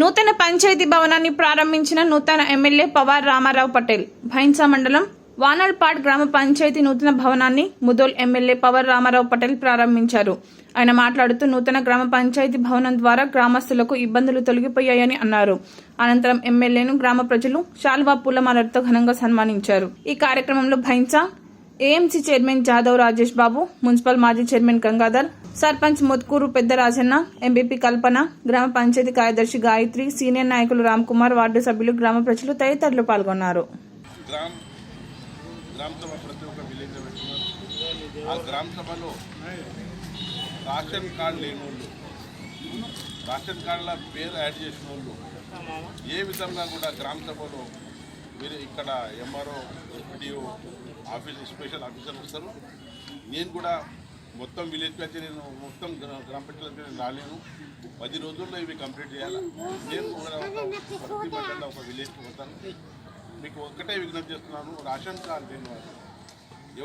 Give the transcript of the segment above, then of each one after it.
నూతన పంచాయతీ భవనాన్ని ప్రారంభించిన నూతన ఎమ్మెల్యే పవార్ రామారావు పటేల్ భైన్సా మండలం వానల్పాడ్ గ్రామ పంచాయతీ నూతన భవనాన్ని ముదోల్ ఎమ్మెల్యే పవర్ రామారావు పటేల్ ప్రారంభించారు. ఆయన మాట్లాడుతూ నూతన గ్రామ పంచాయతీ భవనం ద్వారా గ్రామస్తులకు ఇబ్బందులు తొలగిపోయాయని అన్నారు. అనంతరం ఎమ్మెల్యేను గ్రామ ప్రజలు శాల్వా పూలమాలతో ఘనంగా సన్మానించారు. ఈ కార్యక్రమంలో Bhainsa AMC chairman Jadhav Rajesh Babu municipal మాజీ చైర్మన్ గంగాధర్ సర్పంచ్ ముత్కూరు పెద్ద రాజన్న ఎంపీపీ కల్పన గ్రామ పంచాయతీ కార్యదర్శి గాయత్రి సీనియర్ నాయకులు రామ్ కుమార్ వార్డు సభ్యులు గ్రామ ప్రజలు తదితరులు పాల్గొన్నారు. రేషన్ కార్డు లేని వాళ్ళు రేషన్ కార్డుల పేరు యాడ్ చేసిన వాళ్ళు ఏ విధంగా కూడా గ్రామ సభలో మీరు ఇక్కడ MRO SPDO office special officer వస్తారు. నేను కూడా మొత్తం విలేజ్కి అయితే నేను మొత్తం గ్రామ పంచాయతీ నేను రాలేను. పది రోజుల్లో ఇవి కంప్లీట్ చేయాలి? నేను కూడా ఒక ప్రతి మండలంలో ఒక విలేజ్కి పోతాను. మీకు ఒక్కటే విజ్ఞప్తి చేస్తున్నాను రేషన్ కార్డు లేని వాళ్ళు.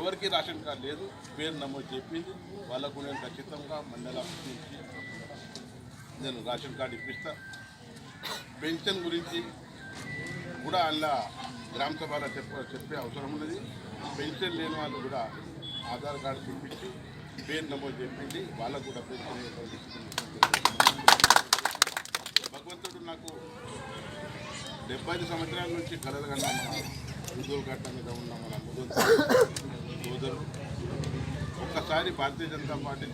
ఎవరికి రేషన్ కార్డు లేదు పేరు నమోదు చెప్పింది. వాళ్ళకు నేను ఖచ్చితంగా మండల ఆఫీస్ నుంచి నేను రేషన్ కార్డు ఇప్పిస్తాను పెన్షన్ గురించి కూడా అలా గ్రామ సభలో చెప్ప చెప్పే అవసరం ఉన్నది. పెన్షన్ లేని వాళ్ళు కూడా ఆధార్ కార్డు చూపించి పేరు నమోదు చెప్పింది వాళ్ళకు కూడా పెన్షన్ భగవంతుడు నాకు డెబ్బై ఐదు సంవత్సరాల నుంచి కలలు కన్నా మన మీద ఉన్న మన ముదురు సోదరు ఒక్కసారి భారతీయ జనతా పార్టీ